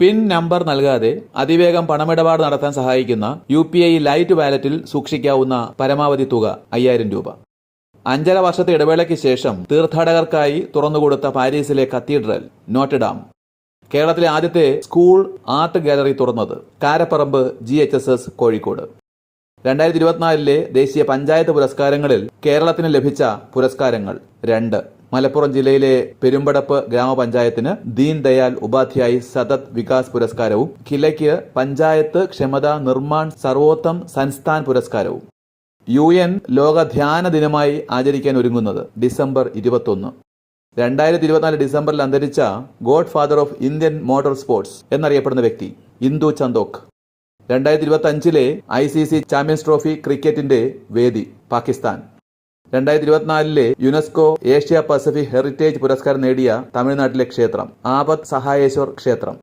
Pin number നൽകാതെ അതിവേഗം പണമിടപാട് നടത്താൻ സഹായിക്കുന്ന യു പി ഐ ലൈറ്റ് വാലറ്റിൽ സൂക്ഷിക്കാവുന്ന പരമാവധി തുക അയ്യായിരം രൂപ. അഞ്ചര വർഷത്തെ ഇടവേളയ്ക്ക് ശേഷം തീർത്ഥാടകർക്കായി തുറന്നുകൊടുത്ത പാരീസിലെ കത്തീഡ്രൽ നോട്ടഡാം കേരളത്തിലെ ആദ്യത്തെ സ്കൂൾ ആർട്ട് ഗാലറി തുറന്നത് Karaparamba G H S S Kozhikode. രണ്ടായിരത്തി ഇരുപത്തിനാലിലെ ദേശീയ പഞ്ചായത്ത് പുരസ്കാരങ്ങളിൽ കേരളത്തിന് ലഭിച്ച പുരസ്കാരങ്ങൾ രണ്ട്. മലപ്പുറം ജില്ലയിലെ പെരുമ്പടപ്പ് ഗ്രാമപഞ്ചായത്തിന് ദീൻ ദയാൽ ഉപാധ്യായി സതത് വികാസ് പുരസ്കാരവും കിലയ്ക്ക് പഞ്ചായത്ത് ക്ഷമതാ നിർമ്മാൺ സർവോത്തം സംസ്ഥാൻ പുരസ്കാരവും. യു എൻ ലോക ധ്യാന ദിനമായി ആചരിക്കാൻ ഒരുങ്ങുന്നത് ഡിസംബർ ഇരുപത്തൊന്ന്. രണ്ടായിരത്തി ഇരുപത്തിനാല് ഡിസംബറിൽ അന്തരിച്ച god father of Indian motor sports എന്നറിയപ്പെടുന്ന വ്യക്തി ഇന്ദു ചന്ദോക്. രണ്ടായിരത്തി ഇരുപത്തി അഞ്ചിലെ I C C champions trophy ക്രിക്കറ്റിന്റെ വേദി പാകിസ്ഥാൻ. രണ്ടായിരത്തി ഇരുപത്തിനാലിലെ യുനെസ്കോ ഏഷ്യ പസഫിക് ഹെറിറ്റേജ് പുരസ്കാരം നേടിയ തമിഴ്നാട്ടിലെ ക്ഷേത്രം ആപത് സഹായേശ്വർ ക്ഷേത്രം.